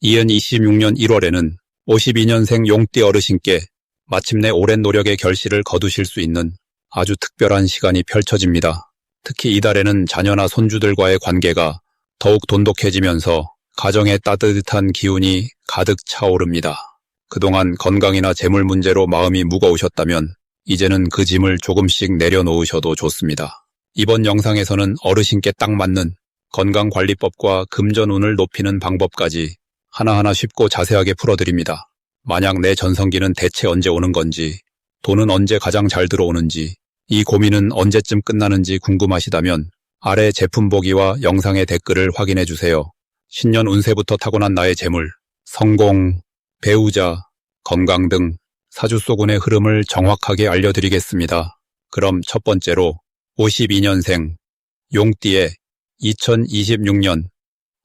이은 26년 1월에는 52년생 용띠 어르신께 마침내 오랜 노력의 결실을 거두실 수 있는 아주 특별한 시간이 펼쳐집니다. 특히 이달에는 자녀나 손주들과의 관계가 더욱 돈독해지면서 가정의 따뜻한 기운이 가득 차오릅니다. 그동안 건강이나 재물 문제로 마음이 무거우셨다면 이제는 그 짐을 조금씩 내려놓으셔도 좋습니다. 이번 영상에서는 어르신께 딱 맞는 건강관리법과 금전운을 높이는 방법까지 하나하나 쉽고 자세하게 풀어드립니다. 만약 내 전성기는 대체 언제 오는 건지, 돈은 언제 가장 잘 들어오는지, 이 고민은 언제쯤 끝나는지 궁금하시다면 아래 제품 보기와 영상의 댓글을 확인해 주세요. 신년 운세부터 타고난 나의 재물, 성공, 배우자, 건강 등 사주소군의 흐름을 정확하게 알려드리겠습니다. 그럼 첫 번째로 52년생 용띠의 2026년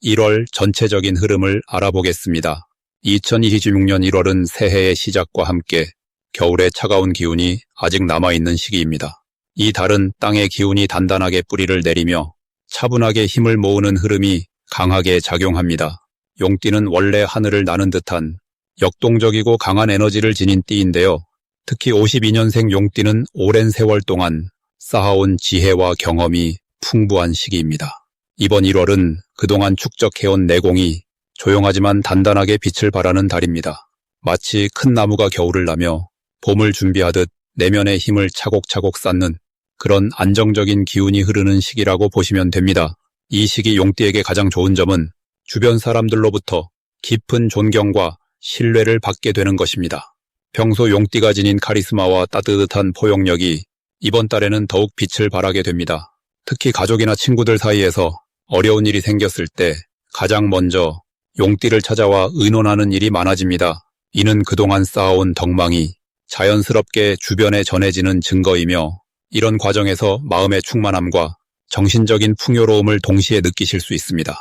1월 전체적인 흐름을 알아보겠습니다. 2026년 1월은 새해의 시작과 함께 겨울의 차가운 기운이 아직 남아있는 시기입니다. 이 달은 땅의 기운이 단단하게 뿌리를 내리며 차분하게 힘을 모으는 흐름이 강하게 작용합니다. 용띠는 원래 하늘을 나는 듯한 역동적이고 강한 에너지를 지닌 띠인데요. 특히 52년생 용띠는 오랜 세월 동안 쌓아온 지혜와 경험이 풍부한 시기입니다. 이번 1월은 그동안 축적해온 내공이 조용하지만 단단하게 빛을 발하는 달입니다. 마치 큰 나무가 겨울을 나며 봄을 준비하듯 내면의 힘을 차곡차곡 쌓는 그런 안정적인 기운이 흐르는 시기라고 보시면 됩니다. 이 시기 용띠에게 가장 좋은 점은 주변 사람들로부터 깊은 존경과 신뢰를 받게 되는 것입니다. 평소 용띠가 지닌 카리스마와 따뜻한 포용력이 이번 달에는 더욱 빛을 발하게 됩니다. 특히 가족이나 친구들 사이에서 어려운 일이 생겼을 때 가장 먼저 용띠를 찾아와 의논하는 일이 많아집니다. 이는 그동안 쌓아온 덕망이 자연스럽게 주변에 전해지는 증거이며 이런 과정에서 마음의 충만함과 정신적인 풍요로움을 동시에 느끼실 수 있습니다.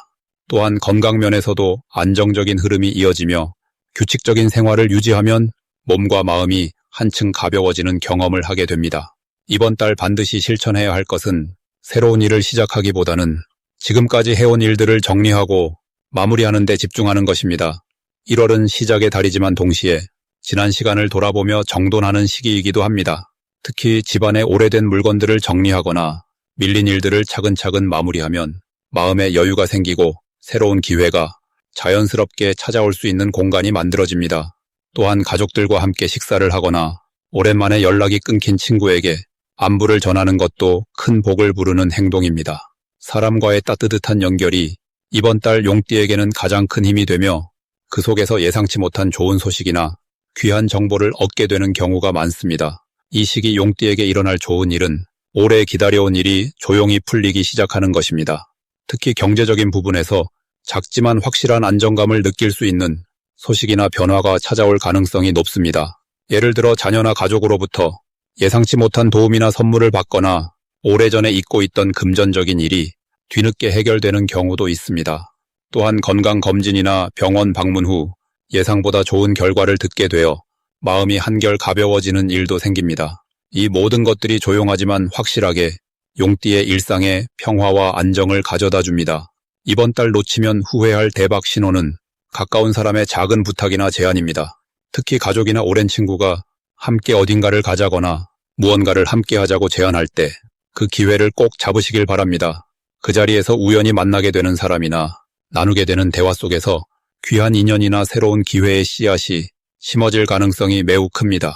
또한 건강 면에서도 안정적인 흐름이 이어지며 규칙적인 생활을 유지하면 몸과 마음이 한층 가벼워지는 경험을 하게 됩니다. 이번 달 반드시 실천해야 할 것은 새로운 일을 시작하기보다는 지금까지 해온 일들을 정리하고 마무리하는 데 집중하는 것입니다. 1월은 시작의 달이지만 동시에 지난 시간을 돌아보며 정돈하는 시기이기도 합니다. 특히 집안의 오래된 물건들을 정리하거나 밀린 일들을 차근차근 마무리하면 마음의 여유가 생기고 새로운 기회가 자연스럽게 찾아올 수 있는 공간이 만들어집니다. 또한 가족들과 함께 식사를 하거나 오랜만에 연락이 끊긴 친구에게 안부를 전하는 것도 큰 복을 부르는 행동입니다. 사람과의 따뜻한 연결이 이번 달 용띠에게는 가장 큰 힘이 되며 그 속에서 예상치 못한 좋은 소식이나 귀한 정보를 얻게 되는 경우가 많습니다. 이 시기 용띠에게 일어날 좋은 일은 오래 기다려온 일이 조용히 풀리기 시작하는 것입니다. 특히 경제적인 부분에서 작지만 확실한 안정감을 느낄 수 있는 소식이나 변화가 찾아올 가능성이 높습니다. 예를 들어 자녀나 가족으로부터 예상치 못한 도움이나 선물을 받거나 오래전에 잊고 있던 금전적인 일이 뒤늦게 해결되는 경우도 있습니다. 또한 건강검진이나 병원 방문 후 예상보다 좋은 결과를 듣게 되어 마음이 한결 가벼워지는 일도 생깁니다. 이 모든 것들이 조용하지만 확실하게 용띠의 일상에 평화와 안정을 가져다 줍니다. 이번 달 놓치면 후회할 대박 신호는 가까운 사람의 작은 부탁이나 제안입니다. 특히 가족이나 오랜 친구가 함께 어딘가를 가자거나 무언가를 함께 하자고 제안할 때 그 기회를 꼭 잡으시길 바랍니다. 그 자리에서 우연히 만나게 되는 사람이나 나누게 되는 대화 속에서 귀한 인연이나 새로운 기회의 씨앗이 심어질 가능성이 매우 큽니다.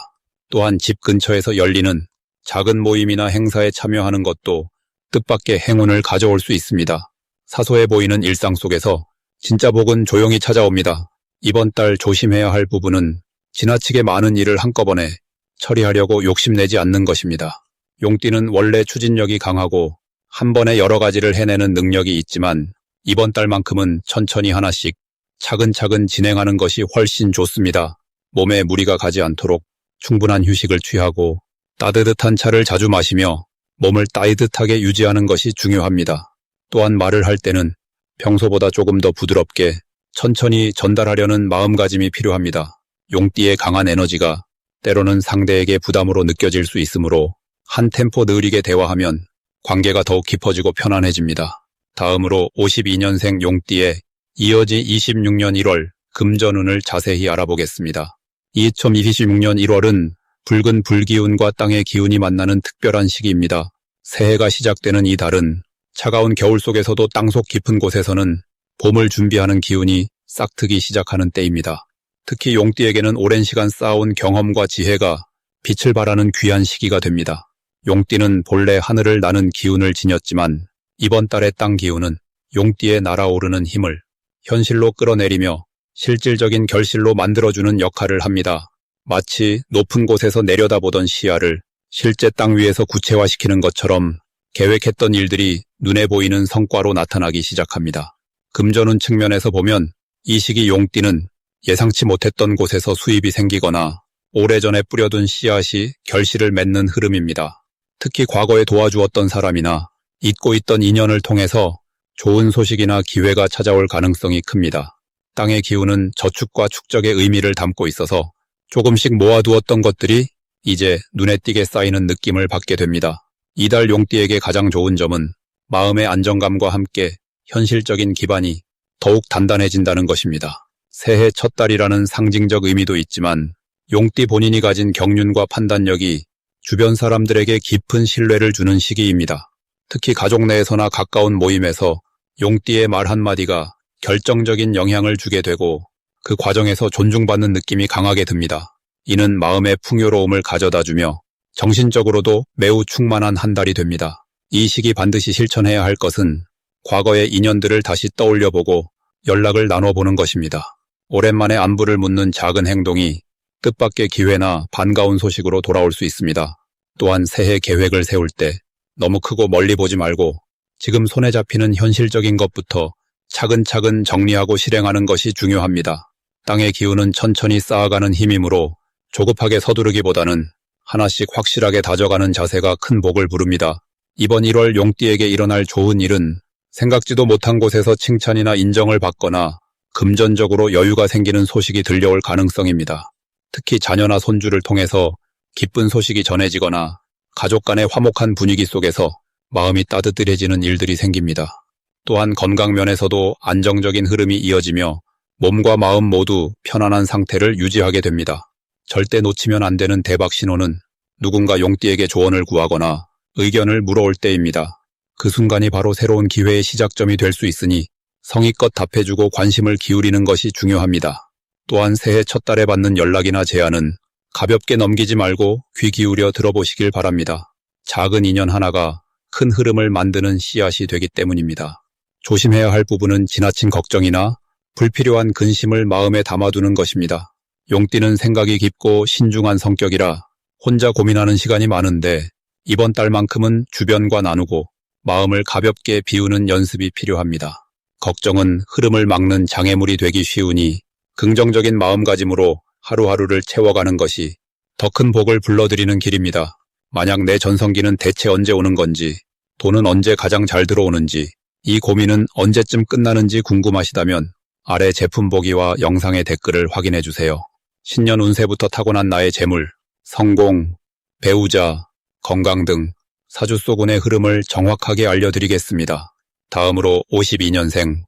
또한 집 근처에서 열리는 작은 모임이나 행사에 참여하는 것도 뜻밖의 행운을 가져올 수 있습니다. 사소해 보이는 일상 속에서 진짜 복은 조용히 찾아옵니다. 이번 달 조심해야 할 부분은 지나치게 많은 일을 한꺼번에 처리하려고 욕심내지 않는 것입니다. 용띠는 원래 추진력이 강하고 한 번에 여러 가지를 해내는 능력이 있지만 이번 달만큼은 천천히 하나씩 차근차근 진행하는 것이 훨씬 좋습니다. 몸에 무리가 가지 않도록 충분한 휴식을 취하고 따뜻한 차를 자주 마시며 몸을 따뜻하게 유지하는 것이 중요합니다. 또한 말을 할 때는 평소보다 조금 더 부드럽게 천천히 전달하려는 마음가짐이 필요합니다. 용띠의 강한 에너지가 때로는 상대에게 부담으로 느껴질 수 있으므로 한 템포 느리게 대화하면 관계가 더욱 깊어지고 편안해집니다. 다음으로 52년생 용띠의 이어지 26년 1월 금전운을 자세히 알아보겠습니다. 2026년 1월은 붉은 불기운과 땅의 기운이 만나는 특별한 시기입니다. 새해가 시작되는 이 달은 차가운 겨울 속에서도 땅속 깊은 곳에서는 봄을 준비하는 기운이 싹트기 시작하는 때입니다. 특히 용띠에게는 오랜 시간 쌓아온 경험과 지혜가 빛을 발하는 귀한 시기가 됩니다. 용띠는 본래 하늘을 나는 기운을 지녔지만 이번 달의 땅 기운은 용띠의 날아오르는 힘을 현실로 끌어내리며 실질적인 결실로 만들어주는 역할을 합니다. 마치 높은 곳에서 내려다보던 시야를 실제 땅 위에서 구체화시키는 것처럼 계획했던 일들이 눈에 보이는 성과로 나타나기 시작합니다. 금전운 측면에서 보면 이 시기 용띠는 예상치 못했던 곳에서 수입이 생기거나 오래전에 뿌려둔 씨앗이 결실을 맺는 흐름입니다. 특히 과거에 도와주었던 사람이나 잊고 있던 인연을 통해서 좋은 소식이나 기회가 찾아올 가능성이 큽니다. 땅의 기운은 저축과 축적의 의미를 담고 있어서 조금씩 모아두었던 것들이 이제 눈에 띄게 쌓이는 느낌을 받게 됩니다. 이달 용띠에게 가장 좋은 점은 마음의 안정감과 함께 현실적인 기반이 더욱 단단해진다는 것입니다. 새해 첫 달이라는 상징적 의미도 있지만 용띠 본인이 가진 경륜과 판단력이 주변 사람들에게 깊은 신뢰를 주는 시기입니다. 특히 가족 내에서나 가까운 모임에서 용띠의 말 한마디가 결정적인 영향을 주게 되고 그 과정에서 존중받는 느낌이 강하게 듭니다. 이는 마음의 풍요로움을 가져다 주며 정신적으로도 매우 충만한 한 달이 됩니다. 이 시기 반드시 실천해야 할 것은 과거의 인연들을 다시 떠올려보고 연락을 나눠보는 것입니다. 오랜만에 안부를 묻는 작은 행동이 뜻밖의 기회나 반가운 소식으로 돌아올 수 있습니다. 또한 새해 계획을 세울 때 너무 크고 멀리 보지 말고 지금 손에 잡히는 현실적인 것부터 차근차근 정리하고 실행하는 것이 중요합니다. 땅의 기운은 천천히 쌓아가는 힘이므로 조급하게 서두르기보다는 하나씩 확실하게 다져가는 자세가 큰 복을 부릅니다. 이번 1월 용띠에게 일어날 좋은 일은 생각지도 못한 곳에서 칭찬이나 인정을 받거나 금전적으로 여유가 생기는 소식이 들려올 가능성입니다. 특히 자녀나 손주를 통해서 기쁜 소식이 전해지거나 가족 간의 화목한 분위기 속에서 마음이 따뜻해지는 일들이 생깁니다. 또한 건강 면에서도 안정적인 흐름이 이어지며 몸과 마음 모두 편안한 상태를 유지하게 됩니다. 절대 놓치면 안 되는 대박 신호는 누군가 용띠에게 조언을 구하거나 의견을 물어올 때입니다. 그 순간이 바로 새로운 기회의 시작점이 될 수 있으니 성의껏 답해주고 관심을 기울이는 것이 중요합니다. 또한 새해 첫 달에 받는 연락이나 제안은 가볍게 넘기지 말고 귀 기울여 들어보시길 바랍니다. 작은 인연 하나가 큰 흐름을 만드는 씨앗이 되기 때문입니다. 조심해야 할 부분은 지나친 걱정이나 불필요한 근심을 마음에 담아두는 것입니다. 용띠는 생각이 깊고 신중한 성격이라 혼자 고민하는 시간이 많은데 이번 달만큼은 주변과 나누고 마음을 가볍게 비우는 연습이 필요합니다. 걱정은 흐름을 막는 장애물이 되기 쉬우니 긍정적인 마음가짐으로 하루하루를 채워가는 것이 더 큰 복을 불러들이는 길입니다. 만약 내 전성기는 대체 언제 오는 건지, 돈은 언제 가장 잘 들어오는지, 이 고민은 언제쯤 끝나는지 궁금하시다면 아래 제품 보기와 영상의 댓글을 확인해 주세요. 신년 운세부터 타고난 나의 재물, 성공, 배우자, 건강 등 사주소군의 흐름을 정확하게 알려드리겠습니다. 다음으로 52년생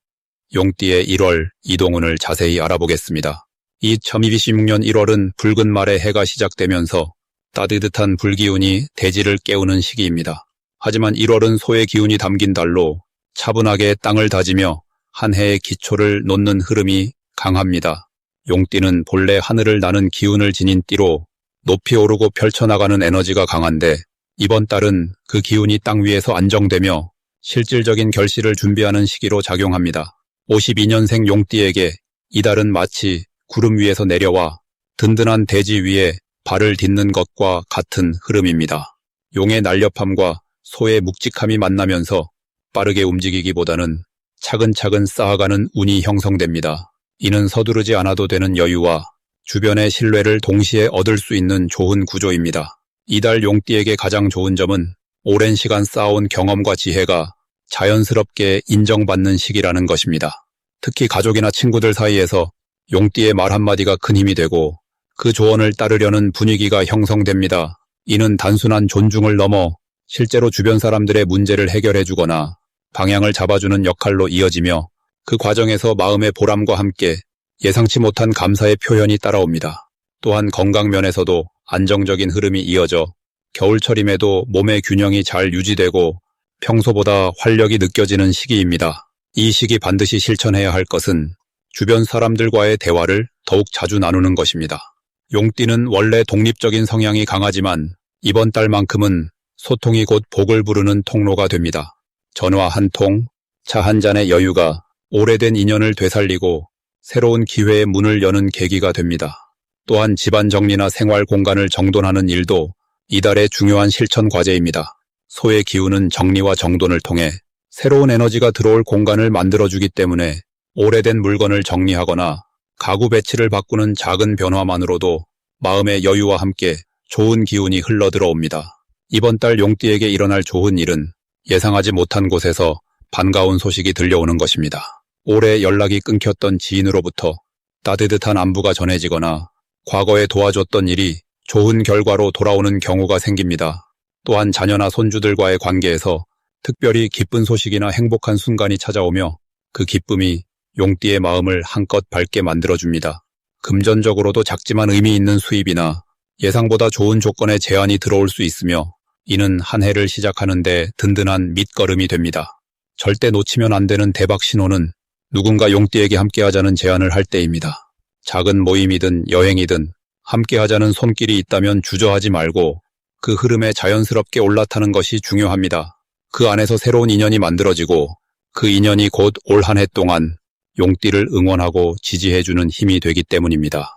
용띠의 1월 이동운을 자세히 알아보겠습니다. 2026년 1월은 붉은 말의 해가 시작되면서 따뜻한 불기운이 대지를 깨우는 시기입니다. 하지만 1월은 소의 기운이 담긴 달로 차분하게 땅을 다지며 한 해의 기초를 놓는 흐름이 강합니다. 용띠는 본래 하늘을 나는 기운을 지닌 띠로 높이 오르고 펼쳐나가는 에너지가 강한데 이번 달은 그 기운이 땅 위에서 안정되며 실질적인 결실을 준비하는 시기로 작용합니다. 52년생 용띠에게 이달은 마치 구름 위에서 내려와 든든한 대지 위에 발을 딛는 것과 같은 흐름입니다. 용의 날렵함과 소의 묵직함이 만나면서 빠르게 움직이기보다는 차근차근 쌓아가는 운이 형성됩니다. 이는 서두르지 않아도 되는 여유와 주변의 신뢰를 동시에 얻을 수 있는 좋은 구조입니다. 이달 용띠에게 가장 좋은 점은 오랜 시간 쌓아온 경험과 지혜가 자연스럽게 인정받는 시기라는 것입니다. 특히 가족이나 친구들 사이에서 용띠의 말 한마디가 큰 힘이 되고 그 조언을 따르려는 분위기가 형성됩니다. 이는 단순한 존중을 넘어 실제로 주변 사람들의 문제를 해결해 주거나 방향을 잡아주는 역할로 이어지며 그 과정에서 마음의 보람과 함께 예상치 못한 감사의 표현이 따라옵니다. 또한 건강 면에서도 안정적인 흐름이 이어져 겨울철임에도 몸의 균형이 잘 유지되고 평소보다 활력이 느껴지는 시기입니다. 이 시기 반드시 실천해야 할 것은 주변 사람들과의 대화를 더욱 자주 나누는 것입니다. 용띠는 원래 독립적인 성향이 강하지만 이번 달만큼은 소통이 곧 복을 부르는 통로가 됩니다. 전화 한 통, 차 한 잔의 여유가 오래된 인연을 되살리고 새로운 기회의 문을 여는 계기가 됩니다. 또한 집안 정리나 생활 공간을 정돈하는 일도 이달의 중요한 실천 과제입니다. 소의 기운은 정리와 정돈을 통해 새로운 에너지가 들어올 공간을 만들어주기 때문에 오래된 물건을 정리하거나 가구 배치를 바꾸는 작은 변화만으로도 마음의 여유와 함께 좋은 기운이 흘러 들어옵니다. 이번 달 용띠에게 일어날 좋은 일은 예상하지 못한 곳에서 반가운 소식이 들려오는 것입니다. 올해 연락이 끊겼던 지인으로부터 따뜻한 안부가 전해지거나 과거에 도와줬던 일이 좋은 결과로 돌아오는 경우가 생깁니다. 또한 자녀나 손주들과의 관계에서 특별히 기쁜 소식이나 행복한 순간이 찾아오며 그 기쁨이 용띠의 마음을 한껏 밝게 만들어줍니다. 금전적으로도 작지만 의미 있는 수입이나 예상보다 좋은 조건의 제안이 들어올 수 있으며 이는 한 해를 시작하는데 든든한 밑거름이 됩니다. 절대 놓치면 안 되는 대박 신호는 누군가 용띠에게 함께하자는 제안을 할 때입니다. 작은 모임이든 여행이든 함께하자는 손길이 있다면 주저하지 말고 그 흐름에 자연스럽게 올라타는 것이 중요합니다. 그 안에서 새로운 인연이 만들어지고 그 인연이 곧 올 한 해 동안 용띠를 응원하고 지지해주는 힘이 되기 때문입니다.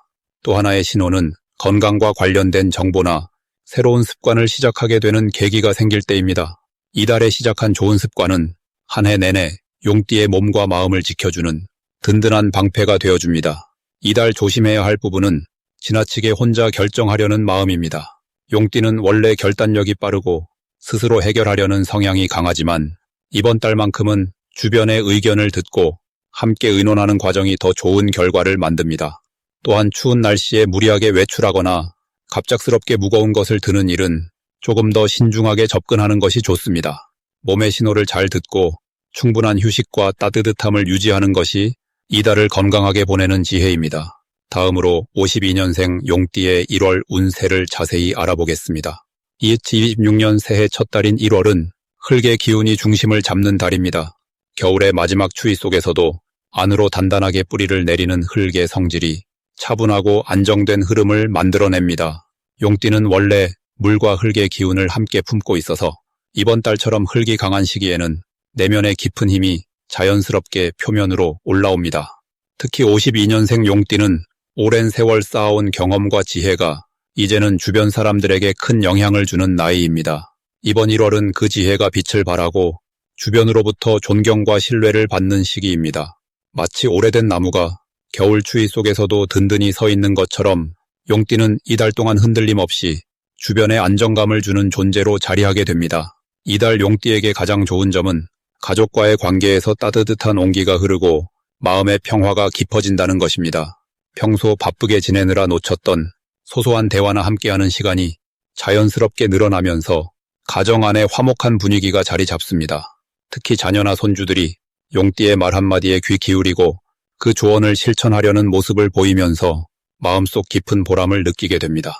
또 하나의 신호는 건강과 관련된 정보나 새로운 습관을 시작하게 되는 계기가 생길 때입니다. 이달에 시작한 좋은 습관은 한 해 내내 용띠의 몸과 마음을 지켜주는 든든한 방패가 되어줍니다. 이달 조심해야 할 부분은 지나치게 혼자 결정하려는 마음입니다. 용띠는 원래 결단력이 빠르고 스스로 해결하려는 성향이 강하지만 이번 달만큼은 주변의 의견을 듣고 함께 의논하는 과정이 더 좋은 결과를 만듭니다. 또한 추운 날씨에 무리하게 외출하거나 갑작스럽게 무거운 것을 드는 일은 조금 더 신중하게 접근하는 것이 좋습니다. 몸의 신호를 잘 듣고 충분한 휴식과 따뜻함을 유지하는 것이 이달을 건강하게 보내는 지혜입니다. 다음으로 52년생 용띠의 1월 운세를 자세히 알아보겠습니다. 2026년 새해 첫 달인 1월은 흙의 기운이 중심을 잡는 달입니다. 겨울의 마지막 추위 속에서도 안으로 단단하게 뿌리를 내리는 흙의 성질이 차분하고 안정된 흐름을 만들어냅니다. 용띠는 원래 물과 흙의 기운을 함께 품고 있어서 이번 달처럼 흙이 강한 시기에는 내면의 깊은 힘이 자연스럽게 표면으로 올라옵니다. 특히 52년생 용띠는 오랜 세월 쌓아온 경험과 지혜가 이제는 주변 사람들에게 큰 영향을 주는 나이입니다. 이번 1월은 그 지혜가 빛을 발하고 주변으로부터 존경과 신뢰를 받는 시기입니다. 마치 오래된 나무가 겨울 추위 속에서도 든든히 서 있는 것처럼 용띠는 이달 동안 흔들림 없이 주변에 안정감을 주는 존재로 자리하게 됩니다. 이달 용띠에게 가장 좋은 점은 가족과의 관계에서 따뜻한 온기가 흐르고 마음의 평화가 깊어진다는 것입니다. 평소 바쁘게 지내느라 놓쳤던 소소한 대화나 함께하는 시간이 자연스럽게 늘어나면서 가정 안에 화목한 분위기가 자리 잡습니다. 특히 자녀나 손주들이 용띠의 말 한마디에 귀 기울이고 그 조언을 실천하려는 모습을 보이면서 마음속 깊은 보람을 느끼게 됩니다.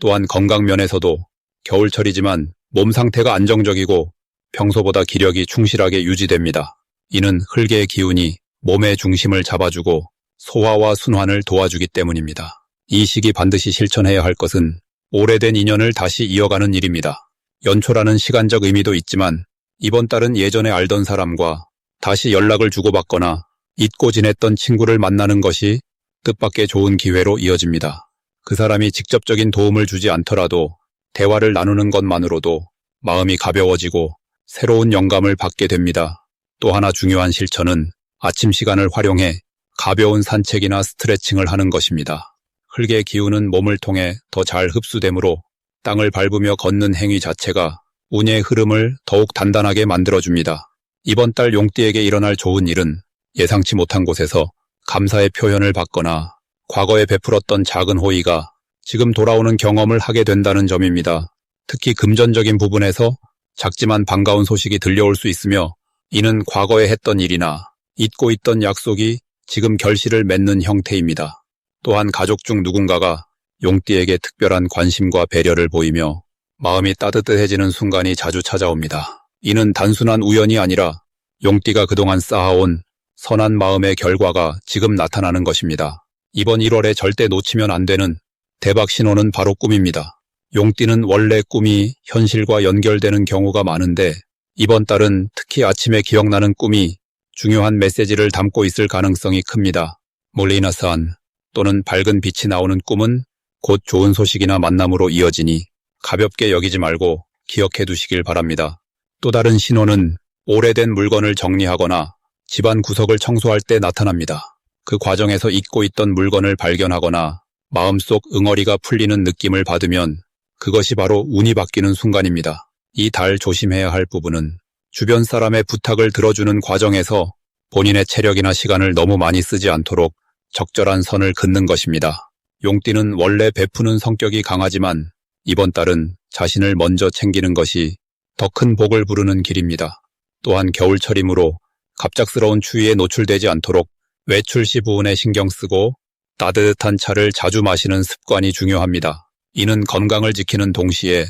또한 건강 면에서도 겨울철이지만 몸 상태가 안정적이고 평소보다 기력이 충실하게 유지됩니다. 이는 흙의 기운이 몸의 중심을 잡아주고 소화와 순환을 도와주기 때문입니다. 이 시기 반드시 실천해야 할 것은 오래된 인연을 다시 이어가는 일입니다. 연초라는 시간적 의미도 있지만 이번 달은 예전에 알던 사람과 다시 연락을 주고받거나 잊고 지냈던 친구를 만나는 것이 뜻밖의 좋은 기회로 이어집니다. 그 사람이 직접적인 도움을 주지 않더라도 대화를 나누는 것만으로도 마음이 가벼워지고 새로운 영감을 받게 됩니다. 또 하나 중요한 실천은 아침 시간을 활용해 가벼운 산책이나 스트레칭을 하는 것입니다. 흙의 기운은 몸을 통해 더 잘 흡수되므로 땅을 밟으며 걷는 행위 자체가 운의 흐름을 더욱 단단하게 만들어줍니다. 이번 달 용띠에게 일어날 좋은 일은 예상치 못한 곳에서 감사의 표현을 받거나 과거에 베풀었던 작은 호의가 지금 돌아오는 경험을 하게 된다는 점입니다. 특히 금전적인 부분에서 작지만 반가운 소식이 들려올 수 있으며 이는 과거에 했던 일이나 잊고 있던 약속이 지금 결실을 맺는 형태입니다. 또한 가족 중 누군가가 용띠에게 특별한 관심과 배려를 보이며 마음이 따뜻해지는 순간이 자주 찾아옵니다. 이는 단순한 우연이 아니라 용띠가 그동안 쌓아온 선한 마음의 결과가 지금 나타나는 것입니다. 이번 1월에 절대 놓치면 안 되는 대박 신호는 바로 꿈입니다. 용띠는 원래 꿈이 현실과 연결되는 경우가 많은데 이번 달은 특히 아침에 기억나는 꿈이 중요한 메시지를 담고 있을 가능성이 큽니다. 몰리나산 또는 밝은 빛이 나오는 꿈은 곧 좋은 소식이나 만남으로 이어지니 가볍게 여기지 말고 기억해 두시길 바랍니다. 또 다른 신호는 오래된 물건을 정리하거나 집안 구석을 청소할 때 나타납니다. 그 과정에서 잊고 있던 물건을 발견하거나 마음속 응어리가 풀리는 느낌을 받으면 그것이 바로 운이 바뀌는 순간입니다. 이 달 조심해야 할 부분은 주변 사람의 부탁을 들어주는 과정에서 본인의 체력이나 시간을 너무 많이 쓰지 않도록 적절한 선을 긋는 것입니다. 용띠는 원래 베푸는 성격이 강하지만 이번 달은 자신을 먼저 챙기는 것이 더 큰 복을 부르는 길입니다. 또한 겨울철이므로 갑작스러운 추위에 노출되지 않도록 외출 시 부분에 신경 쓰고 따뜻한 차를 자주 마시는 습관이 중요합니다. 이는 건강을 지키는 동시에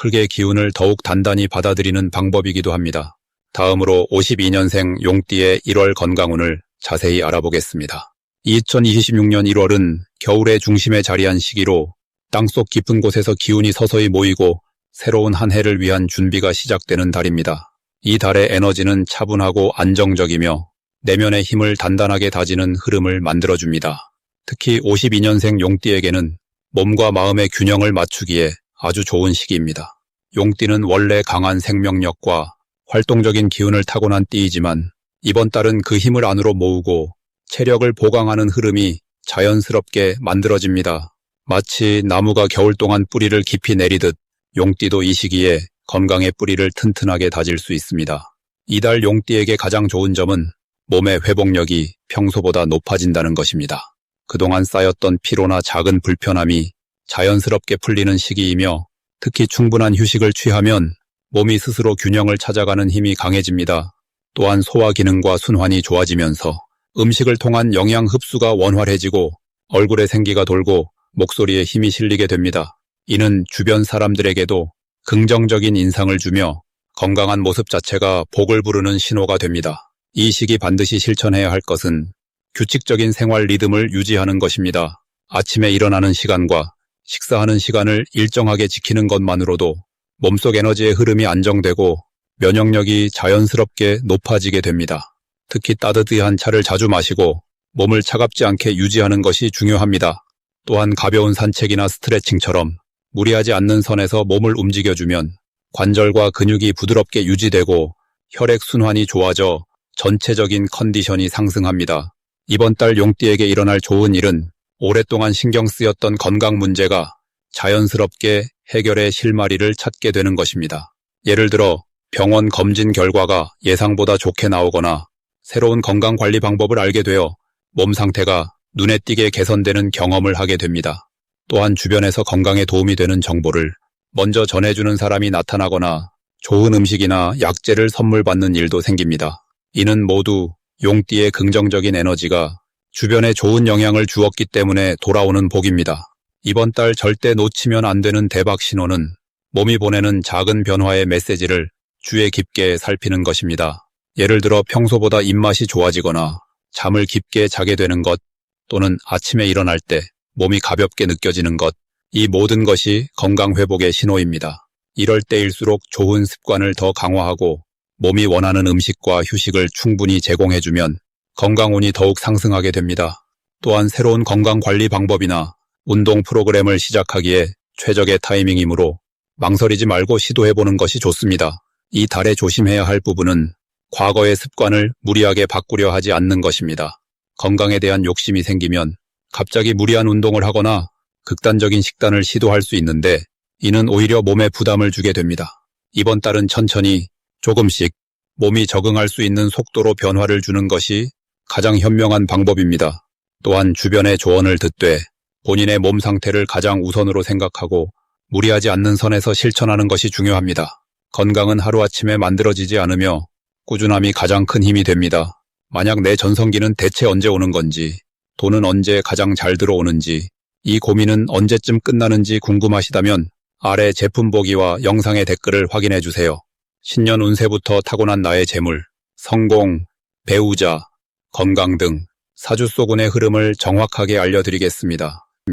흙의 기운을 더욱 단단히 받아들이는 방법이기도 합니다. 다음으로 52년생 용띠의 1월 건강운을 자세히 알아보겠습니다. 2026년 1월은 겨울의 중심에 자리한 시기로 땅속 깊은 곳에서 기운이 서서히 모이고 새로운 한 해를 위한 준비가 시작되는 달입니다. 이 달의 에너지는 차분하고 안정적이며 내면의 힘을 단단하게 다지는 흐름을 만들어줍니다. 특히 52년생 용띠에게는 몸과 마음의 균형을 맞추기에 아주 좋은 시기입니다. 용띠는 원래 강한 생명력과 활동적인 기운을 타고난 띠이지만 이번 달은 그 힘을 안으로 모으고 체력을 보강하는 흐름이 자연스럽게 만들어집니다. 마치 나무가 겨울 동안 뿌리를 깊이 내리듯 용띠도 이 시기에 건강의 뿌리를 튼튼하게 다질 수 있습니다. 이달 용띠에게 가장 좋은 점은 몸의 회복력이 평소보다 높아진다는 것입니다. 그동안 쌓였던 피로나 작은 불편함이 자연스럽게 풀리는 시기이며 특히 충분한 휴식을 취하면 몸이 스스로 균형을 찾아가는 힘이 강해집니다. 또한 소화 기능과 순환이 좋아지면서 음식을 통한 영양 흡수가 원활해지고 얼굴에 생기가 돌고 목소리에 힘이 실리게 됩니다. 이는 주변 사람들에게도 긍정적인 인상을 주며 건강한 모습 자체가 복을 부르는 신호가 됩니다. 이 시기 반드시 실천해야 할 것은 규칙적인 생활 리듬을 유지하는 것입니다. 아침에 일어나는 시간과 식사하는 시간을 일정하게 지키는 것만으로도 몸속 에너지의 흐름이 안정되고 면역력이 자연스럽게 높아지게 됩니다. 특히 따뜻한 차를 자주 마시고 몸을 차갑지 않게 유지하는 것이 중요합니다. 또한 가벼운 산책이나 스트레칭처럼 무리하지 않는 선에서 몸을 움직여주면 관절과 근육이 부드럽게 유지되고 혈액 순환이 좋아져 전체적인 컨디션이 상승합니다. 이번 달 용띠에게 일어날 좋은 일은 오랫동안 신경 쓰였던 건강 문제가 자연스럽게 해결의 실마리를 찾게 되는 것입니다. 예를 들어 병원 검진 결과가 예상보다 좋게 나오거나 새로운 건강관리 방법을 알게 되어 몸 상태가 눈에 띄게 개선되는 경험을 하게 됩니다. 또한 주변에서 건강에 도움이 되는 정보를 먼저 전해주는 사람이 나타나거나 좋은 음식이나 약재를 선물 받는 일도 생깁니다. 이는 모두 용띠의 긍정적인 에너지가 주변에 좋은 영향을 주었기 때문에 돌아오는 복입니다. 이번 달 절대 놓치면 안 되는 대박 신호는 몸이 보내는 작은 변화의 메시지를 주에 깊게 살피는 것입니다. 예를 들어 평소보다 입맛이 좋아지거나 잠을 깊게 자게 되는 것 또는 아침에 일어날 때 몸이 가볍게 느껴지는 것, 이 모든 것이 건강 회복의 신호입니다. 이럴 때일수록 좋은 습관을 더 강화하고 몸이 원하는 음식과 휴식을 충분히 제공해주면 건강운이 더욱 상승하게 됩니다. 또한 새로운 건강관리 방법이나 운동 프로그램을 시작하기에 최적의 타이밍이므로 망설이지 말고 시도해보는 것이 좋습니다. 이 달에 조심해야 할 부분은 과거의 습관을 무리하게 바꾸려 하지 않는 것입니다. 건강에 대한 욕심이 생기면 갑자기 무리한 운동을 하거나 극단적인 식단을 시도할 수 있는데 이는 오히려 몸에 부담을 주게 됩니다. 이번 달은 천천히 조금씩 몸이 적응할 수 있는 속도로 변화를 주는 것이 가장 현명한 방법입니다. 또한 주변의 조언을 듣되 본인의 몸 상태를 가장 우선으로 생각하고 무리하지 않는 선에서 실천하는 것이 중요합니다. 건강은 하루아침에 만들어지지 않으며 꾸준함이 가장 큰 힘이 됩니다. 만약 내 전성기는 대체 언제 오는 건지, 돈은 언제 가장 잘 들어오는지, 이 고민은 언제쯤 끝나는지 궁금하시다면 아래 제품 보기와 영상의 댓글을 확인해 주세요. 신년 운세부터 타고난 나의 재물, 성공, 배우자, 건강 등 사주 소군의 흐름을 정확하게 알려드리겠습니다.